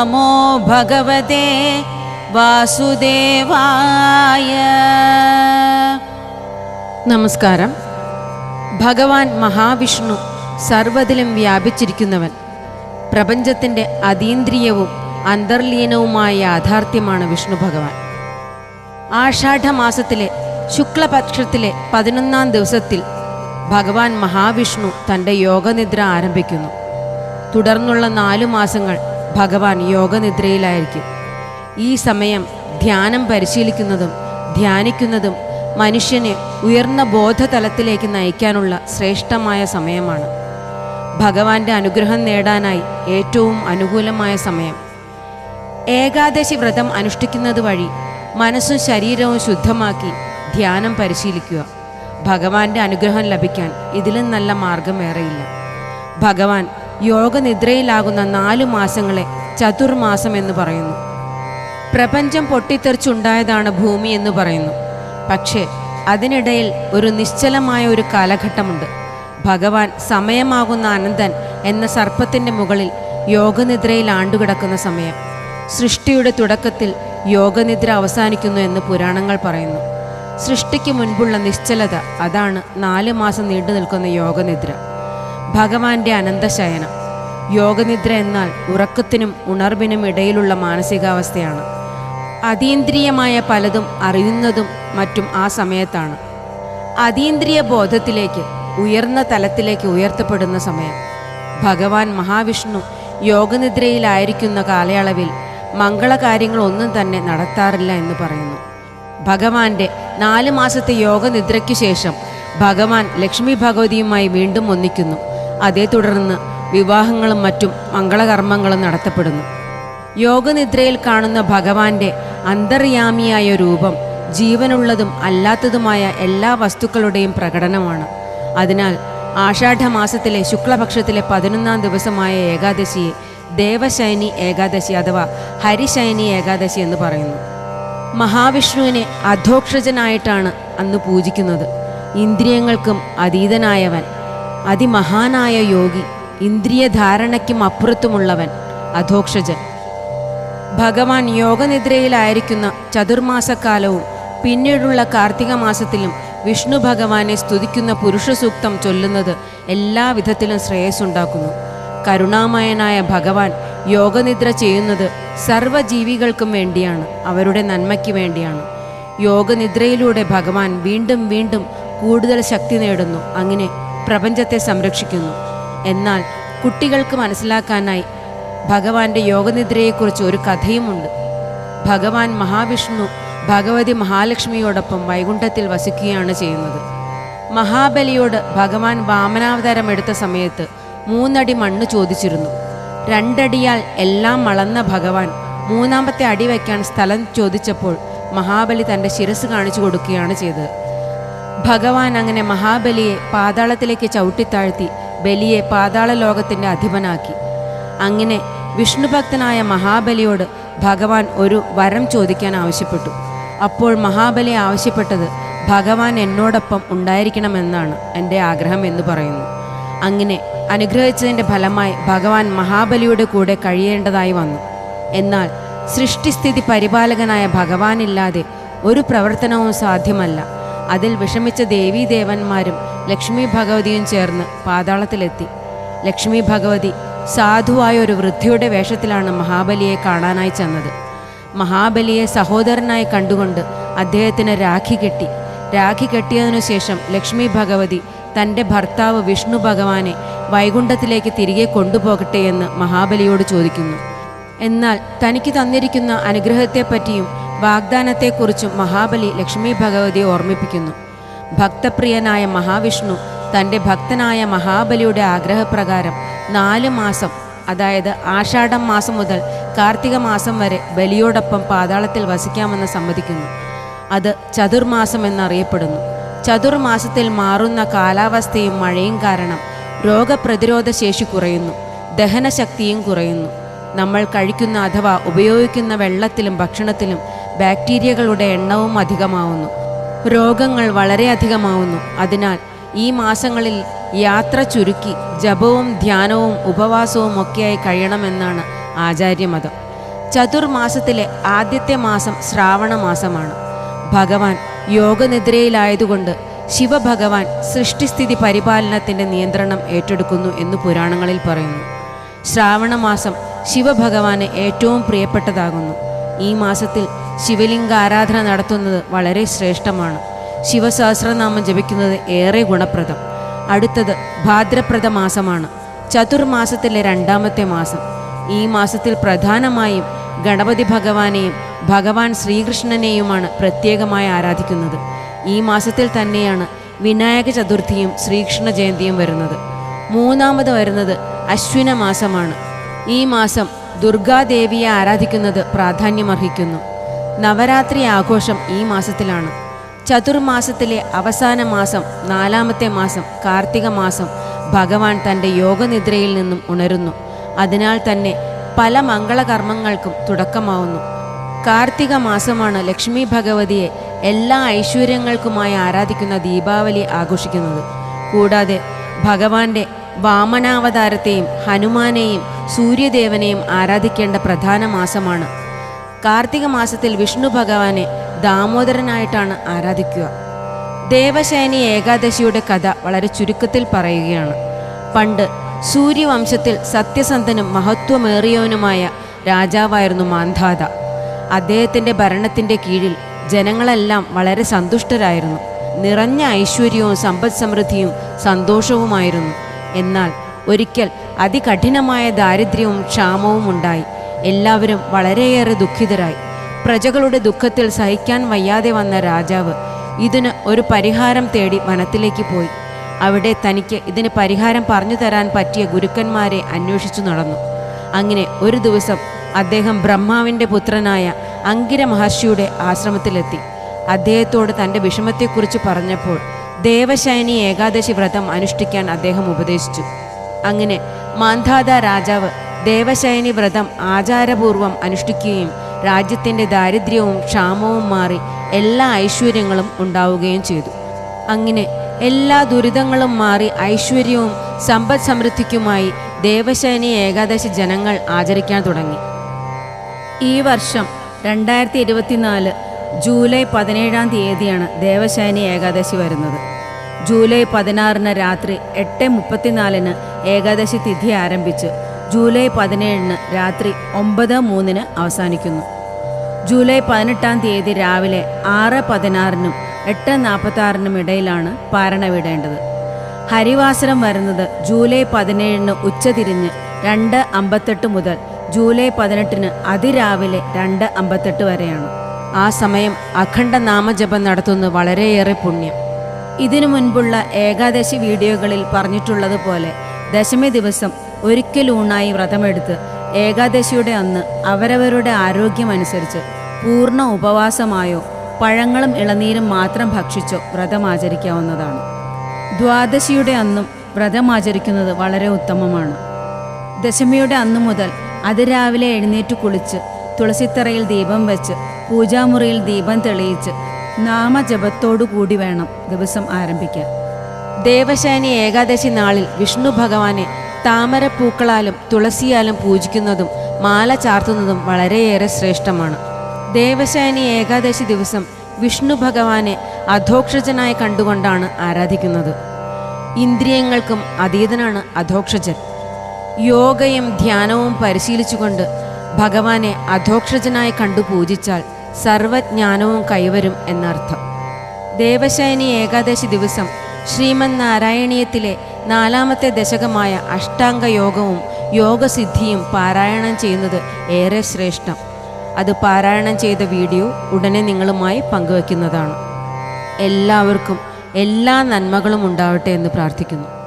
നമോ ഭഗവതേ വാസുദേവായ നമസ്കാരം. ഭഗവാൻ മഹാവിഷ്ണു സർവതിലും വ്യാപിച്ചിരിക്കുന്നവൻ. പ്രപഞ്ചത്തിന്റെ അതീന്ദ്രിയവും അന്തർലീനവുമായ യാഥാർത്ഥ്യമാണ് വിഷ്ണു ഭഗവാൻ. ആഷാഢമാസത്തിലെ ശുക്ലപക്ഷത്തിലെ പതിനൊന്നാം ദിവസത്തിൽ ഭഗവാൻ മഹാവിഷ്ണു തന്റെ യോഗനിദ്ര ആരംഭിക്കുന്നു. തുടർന്നുള്ള നാലു മാസങ്ങൾ ഭഗവാൻ യോഗനിദ്രയിലായിരിക്കും. ഈ സമയം ധ്യാനം പരിശീലിക്കുന്നതും ധ്യാനിക്കുന്നതും മനുഷ്യനെ ഉയർന്ന ബോധതലത്തിലേക്ക് നയിക്കാനുള്ള ശ്രേഷ്ഠമായ സമയമാണ്. ഭഗവാന്റെ അനുഗ്രഹം നേടാനായി ഏറ്റവും അനുകൂലമായ സമയം. ഏകാദശി വ്രതം അനുഷ്ഠിക്കുന്നത് വഴി മനസ്സും ശരീരവും ശുദ്ധമാക്കി ധ്യാനം പരിശീലിക്കുക. ഭഗവാന്റെ അനുഗ്രഹം ലഭിക്കാൻ ഇതിലും നല്ല മാർഗം വേറെയില്ല. ഭഗവാൻ യോഗനിദ്രയിലാകുന്ന നാലു മാസങ്ങളെ ചതുർമാസം എന്ന് പറയുന്നു. പ്രപഞ്ചം പൊട്ടിത്തെറിച്ചുണ്ടായതാണ് ഭൂമി എന്ന് പറയുന്നു. പക്ഷേ അതിനിടയിൽ ഒരു നിശ്ചലമായ ഒരു കാലഘട്ടമുണ്ട്. ഭഗവാൻ സമയമാകുന്ന അനന്തൻ എന്ന സർപ്പത്തിന്റെ മുകളിൽ യോഗനിദ്രയിൽ ആണ്ടുകിടക്കുന്ന സമയം. സൃഷ്ടിയുടെ തുടക്കത്തിൽ യോഗനിദ്ര അവസാനിക്കുന്നു എന്ന് പുരാണങ്ങൾ പറയുന്നു. സൃഷ്ടിക്ക് മുൻപുള്ള നിശ്ചലത അതാണ് നാല് മാസം നീണ്ടു നിൽക്കുന്ന യോഗനിദ്ര. ഭഗവാന്റെ അനന്തശയനം. യോഗനിദ്ര എന്നാൽ ഉറക്കത്തിനും ഉണർവിനും ഇടയിലുള്ള മാനസികാവസ്ഥയാണ്. അതീന്ദ്രിയമായ പലതും അറിയുന്നതും മറ്റും ആ സമയത്താണ്. അതീന്ദ്രിയ ബോധത്തിലേക്ക് ഉയർന്ന തലത്തിലേക്ക് ഉയർത്തപ്പെടുന്ന സമയം. ഭഗവാൻ മഹാവിഷ്ണു യോഗനിദ്രയിലായിരിക്കുന്ന കാലയളവിൽ മംഗളകാര്യങ്ങളൊന്നും തന്നെ നടത്താറില്ല എന്ന് പറയുന്നു. ഭഗവാന്റെ നാല് മാസത്തെ യോഗനിദ്രയ്ക്ക് ശേഷം ഭഗവാൻ ലക്ഷ്മി ഭഗവതിയുമായി വീണ്ടും ഒന്നിക്കുന്നു. അതേ തുടർന്ന് വിവാഹങ്ങളും മറ്റും മംഗളകർമ്മങ്ങളും നടത്തപ്പെടുന്നു. യോഗനിദ്രയിൽ കാണുന്ന ഭഗവാന്റെ അന്തർയാമിയായ രൂപം ജീവനുള്ളതും അല്ലാത്തതുമായ എല്ലാ വസ്തുക്കളുടെയും പ്രകടനമാണ്. അതിനാൽ ആഷാഢമാസത്തിലെ ശുക്ലപക്ഷത്തിലെ പതിനൊന്നാം ദിവസമായ ഏകാദശിയെ ദേവശൈനി ഏകാദശി അഥവാ ഹരിശൈനി ഏകാദശി എന്ന് പറയുന്നു. മഹാവിഷ്ണുവിനെ അധോക്ഷജനായിട്ടാണ് അന്ന് പൂജിക്കുന്നത്. ഇന്ദ്രിയങ്ങൾക്കും അതീതനായവൻ അതിമഹാനായ യോഗി ഇന്ദ്രിയധാരണയ്ക്കും അപ്പുറത്തുമുള്ളവൻ അധോക്ഷജൻ. ഭഗവാൻ യോഗനിദ്രയിലായിരിക്കുന്ന ചതുർമാസക്കാലവും പിന്നീടുള്ള കാർത്തിക മാസത്തിലും വിഷ്ണു ഭഗവാനെ സ്തുതിക്കുന്ന പുരുഷ സൂക്തം ചൊല്ലുന്നത് എല്ലാവിധത്തിലും ശ്രേയസ്സുണ്ടാക്കുന്നു. കരുണാമയനായ ഭഗവാൻ യോഗനിദ്ര ചെയ്യുന്നത് സർവജീവികൾക്കും വേണ്ടിയാണ് അവരുടെ നന്മയ്ക്ക് വേണ്ടിയാണ്. യോഗനിദ്രയിലൂടെ ഭഗവാൻ വീണ്ടും വീണ്ടും കൂടുതൽ ശക്തി നേടുന്നു. അങ്ങനെ പ്രപഞ്ചത്തെ സംരക്ഷിക്കുന്നു. എന്നാൽ കുട്ടികൾക്ക് മനസ്സിലാക്കാനായി ഭഗവാന്റെ യോഗനിദ്രയെക്കുറിച്ച് ഒരു കഥയുമുണ്ട്. ഭഗവാൻ മഹാവിഷ്ണു ഭഗവതി മഹാലക്ഷ്മിയോടൊപ്പം വൈകുണ്ഠത്തിൽ വസിക്കുകയാണ് ചെയ്യുന്നത്. മഹാബലിയോട് ഭഗവാൻ വാമനാവതാരം എടുത്ത സമയത്ത് മൂന്നടി മണ്ണ് ചോദിച്ചിരുന്നു. രണ്ടടിയാൽ എല്ലാം അളന്ന ഭഗവാൻ മൂന്നാമത്തെ അടി വയ്ക്കാൻ സ്ഥലം ചോദിച്ചപ്പോൾ മഹാബലി തന്റെ ശിരസ് കാണിച്ചു കൊടുക്കുകയാണ് ചെയ്തത്. ഭഗവാൻ അങ്ങനെ മഹാബലിയെ പാതാളത്തിലേക്ക് ചവിട്ടിത്താഴ്ത്തി ബലിയെ പാതാള ലോകത്തിന്റെ അധിപനാക്കി. അങ്ങനെ വിഷ്ണുഭക്തനായ മഹാബലിയോട് ഭഗവാൻ ഒരു വരം ചോദിക്കാൻ ആവശ്യപ്പെട്ടു. അപ്പോൾ മഹാബലി ആവശ്യപ്പെട്ടത് ഭഗവാൻ എന്നോടൊപ്പം ഉണ്ടായിരിക്കണമെന്നാണ് എന്റെ ആഗ്രഹം എന്ന് പറയുന്നു. അങ്ങനെ അനുഗ്രഹിച്ചതിന്റെ ഫലമായി ഭഗവാൻ മഹാബലിയുടെ കൂടെ കഴിയേണ്ടതായി വന്നു. എന്നാൽ സൃഷ്ടിസ്ഥിതി പരിപാലകനായ ഭഗവാനില്ലാതെ ഒരു പ്രവർത്തനവും സാധ്യമല്ല. അതിൽ വിഷമിച്ച ദേവീദേവന്മാരും ലക്ഷ്മി ഭഗവതിയും ചേർന്ന് പാതാളത്തിലെത്തി. ലക്ഷ്മി ഭഗവതി സാധുവായ ഒരു വൃദ്ധിയുടെ വേഷത്തിലാണ് മഹാബലിയെ കാണാനായി ചെന്നത്. മഹാബലിയെ സഹോദരനായി കണ്ടുകൊണ്ട് അദ്ദേഹത്തിന് രാഖി കെട്ടി. രാഖി കെട്ടിയതിനു ശേഷം ലക്ഷ്മി ഭഗവതി തന്റെ ഭർത്താവ് വിഷ്ണു ഭഗവാനെ വൈകുണ്ഠത്തിലേക്ക് തിരികെ കൊണ്ടുപോകട്ടെ എന്ന് മഹാബലിയോട് ചോദിക്കുന്നു. എന്നാൽ തനിക്ക് തന്നിരിക്കുന്ന അനുഗ്രഹത്തെപ്പറ്റിയും വാഗ്ദാനത്തെക്കുറിച്ചും മഹാബലി ലക്ഷ്മി ഭഗവതിയെ ഓർമ്മിപ്പിക്കുന്നു. ഭക്തപ്രിയനായ മഹാവിഷ്ണു തന്റെ ഭക്തനായ മഹാബലിയുടെ ആഗ്രഹപ്രകാരം നാല് മാസം അതായത് ആഷാഢം മാസം മുതൽ കാർത്തിക മാസം വരെ ബലിയോടൊപ്പം പാതാളത്തിൽ വസിക്കാമെന്ന് സമ്മതിക്കുന്നു. അത് ചതുർമാസം എന്നറിയപ്പെടുന്നു. ചതുർമാസത്തിൽ മാറുന്ന കാലാവസ്ഥയും മഴയും കാരണം രോഗപ്രതിരോധ ശേഷി കുറയുന്നു. ദഹനശക്തിയും കുറയുന്നു. നമ്മൾ കഴിക്കുന്ന അഥവാ ഉപയോഗിക്കുന്ന വെള്ളത്തിലും ഭക്ഷണത്തിലും ബാക്ടീരിയകളുടെ എണ്ണവും അധികമാവുന്നു. രോഗങ്ങൾ വളരെയധികമാവുന്നു അതിനാൽ ഈ മാസങ്ങളിൽ യാത്ര ചുരുക്കി ജപവും ധ്യാനവും ഉപവാസവും ഒക്കെയായി കഴിയണമെന്നാണ് ആചാര്യമതം. ചതുർമാസത്തിലെ ആദ്യത്തെ മാസം ശ്രാവണ മാസമാണ്. ഭഗവാൻ യോഗനിദ്രയിലായതുകൊണ്ട് ശിവഭഗവാൻ സൃഷ്ടിസ്ഥിതി പരിപാലനത്തിന്റെ നിയന്ത്രണം ഏറ്റെടുക്കുന്നു എന്ന് പുരാണങ്ങളിൽ പറയുന്നു. ശ്രാവണമാസം ശിവഭഗവാന് ഏറ്റവും പ്രിയപ്പെട്ടതാകുന്നു. ഈ മാസത്തിൽ ശിവലിംഗ ആരാധന നടത്തുന്നത് വളരെ ശ്രേഷ്ഠമാണ്. ശിവസഹസ്രനാമം ജപിക്കുന്നത് ഏറെ ഗുണപ്രദം. അടുത്തത് ഭാദ്രപ്രദ മാസമാണ്. ചതുർമാസത്തിലെ രണ്ടാമത്തെ മാസം. ഈ മാസത്തിൽ പ്രധാനമായും ഗണപതി ഭഗവാനെയും ഭഗവാൻ ശ്രീകൃഷ്ണനെയുമാണ് പ്രത്യേകമായി ആരാധിക്കുന്നത്. ഈ മാസത്തിൽ തന്നെയാണ് വിനായക ചതുർത്ഥിയും ശ്രീകൃഷ്ണ ജയന്തിയും വരുന്നത്. മൂന്നാമത് വരുന്നത് അശ്വിന മാസമാണ് ഈ മാസം ദുർഗാദേവിയെ ആരാധിക്കുന്നത് പ്രാധാന്യമർഹിക്കുന്നു. നവരാത്രി ആഘോഷം ഈ മാസത്തിലാണ്. ചതുർമാസത്തിലെ അവസാന മാസം നാലാമത്തെ മാസം കാർത്തിക മാസം ഭഗവാൻ തന്റെ യോഗനിദ്രയിൽ നിന്നും ഉണരുന്നു. അതിനാൽ തന്നെ പല മംഗളകർമ്മങ്ങൾക്കും തുടക്കമാവുന്നു. കാർത്തിക മാസമാണ് ലക്ഷ്മി ഭഗവതിയെ എല്ലാ ഐശ്വര്യങ്ങൾക്കുമായി ആരാധിക്കുന്ന ദീപാവലി ആഘോഷിക്കുന്നത്. കൂടാതെ ഭഗവാന്റെ വാമനാവതാരത്തെയും ഹനുമാനെയും സൂര്യദേവനെയും ആരാധിക്കേണ്ട പ്രധാന മാസമാണ്. കാർത്തിക മാസത്തിൽ വിഷ്ണു ഭഗവാനെ ദാമോദരനായിട്ടാണ് ആരാധിക്കുക. ദേവശയനി ഏകാദശിയുടെ കഥ വളരെ ചുരുക്കത്തിൽ പറയുകയാണ്. പണ്ട് സൂര്യവംശത്തിൽ സത്യസന്ധനും മഹത്വമേറിയവനുമായ രാജാവായിരുന്നു മാന്ധാത. അദ്ദേഹത്തിന്റെ ഭരണത്തിന്റെ കീഴിൽ ജനങ്ങളെല്ലാം വളരെ സന്തുഷ്ടരായിരുന്നു. നിറഞ്ഞ ഐശ്വര്യവും സമ്പദ് സമൃദ്ധിയും സന്തോഷവുമായിരുന്നു. എന്നാൽ ഒരിക്കൽ അതികഠിനമായ ദാരിദ്ര്യവും ക്ഷാമവും ഉണ്ടായി. എല്ലാവരും വളരെയേറെ ദുഃഖിതരായി. പ്രജകളുടെ ദുഃഖത്തിൽ സഹിക്കാൻ വയ്യാതെ വന്ന രാജാവ് ഇതിന് ഒരു പരിഹാരം തേടി വനത്തിലേക്ക് പോയി. അവിടെ തനിക്ക് ഇതിന് പരിഹാരം പറഞ്ഞു തരാൻ പറ്റിയ ഗുരുക്കന്മാരെ അന്വേഷിച്ചു നടന്നു. അങ്ങനെ ഒരു ദിവസം അദ്ദേഹം ബ്രഹ്മാവിന്റെ പുത്രനായ അങ്കിര മഹർഷിയുടെ ആശ്രമത്തിലെത്തി. അദ്ദേഹത്തോട് തന്റെ വിഷമത്തെക്കുറിച്ച് പറഞ്ഞപ്പോൾ ദേവശയനി ഏകാദശി വ്രതം അനുഷ്ഠിക്കാൻ അദ്ദേഹം ഉപദേശിച്ചു. അങ്ങനെ മാന്ധാത രാജാവ് ദേവശയനി വ്രതം ആചാരപൂർവം അനുഷ്ഠിക്കുകയും രാജ്യത്തിന്റെ ദാരിദ്ര്യവും ക്ഷാമവും മാറി എല്ലാ ഐശ്വര്യങ്ങളും ഉണ്ടാവുകയും ചെയ്തു. അങ്ങനെ എല്ലാ ദുരിതങ്ങളും മാറി ഐശ്വര്യവും സമ്പദ് സമൃദ്ധിക്കുമായി ദേവശയനി ഏകാദശി ജനങ്ങൾ ആചരിക്കാൻ തുടങ്ങി. ഈ വർഷം രണ്ടായിരത്തി ഇരുപത്തിനാല് ജൂലൈ പതിനേഴാം തീയതിയാണ് ദേവശാനി ഏകാദശി വരുന്നത്. ജൂലൈ പതിനാറിന് രാത്രി എട്ട് മുപ്പത്തിനാലിന് ഏകാദശി തിഥി ആരംഭിച്ച് ജൂലൈ പതിനേഴിന് രാത്രി ഒമ്പത് മൂന്നിന് അവസാനിക്കുന്നു. ജൂലൈ പതിനെട്ടാം തീയതി രാവിലെ ആറ് പതിനാറിനും എട്ട് നാൽപ്പത്താറിനും ഇടയിലാണ് പാരണ വിടേണ്ടത്. ഹരിവാസരം വരുന്നത് ജൂലൈ പതിനേഴിന് ഉച്ചതിരിഞ്ഞ് രണ്ട് അമ്പത്തെട്ട് മുതൽ ജൂലൈ പതിനെട്ടിന് അതിരാവിലെ രണ്ട് അമ്പത്തെട്ട് വരെയാണ്. ആ സമയം അഖണ്ഡ നാമജപം നടത്തുന്നത് വളരെയേറെ പുണ്യം. ഇതിനു മുൻപുള്ള ഏകാദശി വീഡിയോകളിൽ പറഞ്ഞിട്ടുള്ളതുപോലെ ദശമി ദിവസം ഒരിക്കലൂണായി വ്രതമെടുത്ത് ഏകാദശിയുടെ അന്ന് അവരവരുടെ ആരോഗ്യമനുസരിച്ച് പൂർണ ഉപവാസമായോ പഴങ്ങളും ഇളനീരും മാത്രം ഭക്ഷിച്ചോ വ്രതം ആചരിക്കാവുന്നതാണ്. ദ്വാദശിയുടെ അന്നും വ്രതം ആചരിക്കുന്നത് വളരെ ഉത്തമമാണ്. ദശമിയുടെ അന്നു മുതൽ അതിരാവിലെ എഴുന്നേറ്റ് കുളിച്ച് തുളസിത്തറയിൽ ദീപം വെച്ച് പൂജാമുറിയിൽ ദീപം തെളിയിച്ച് നാമജപത്തോടു കൂടി വേണം ദിവസം ആരംഭിക്കാൻ. ദേവശാനി ഏകാദശി നാളിൽ വിഷ്ണു ഭഗവാനെ താമരപ്പൂക്കളാലും തുളസിയാലും പൂജിക്കുന്നതും മാല ചാർത്തുന്നതും വളരെയേറെ ശ്രേഷ്ഠമാണ്. ദേവശാനി ഏകാദശി ദിവസം വിഷ്ണു ഭഗവാനെ അധോക്ഷജനായി കണ്ടുകൊണ്ടാണ് ആരാധിക്കുന്നത്. ഇന്ദ്രിയങ്ങൾക്കും അതീതനാണ് അധോക്ഷജൻ. യോഗയും ധ്യാനവും പരിശീലിച്ചുകൊണ്ട് ഭഗവാനെ അധോക്ഷജനായി കണ്ടു പൂജിച്ചാൽ സർവജ്ഞാനവും കൈവരും എന്നർത്ഥം. ദേവശയനി ഏകാദശി ദിവസം ശ്രീമൻ നാരായണീയത്തിലെ നാലാമത്തെ ദശകമായ അഷ്ടാംഗ യോഗവും യോഗസിദ്ധിയും പാരായണം ചെയ്യുന്നത് ഏറെ ശ്രേഷ്ഠം. അത് പാരായണം ചെയ്ത വീഡിയോ ഉടനെ നിങ്ങളുമായി പങ്കുവയ്ക്കുന്നതാണ്. എല്ലാവർക്കും എല്ലാ നന്മകളും ഉണ്ടാവട്ടെ എന്ന് പ്രാർത്ഥിക്കുന്നു.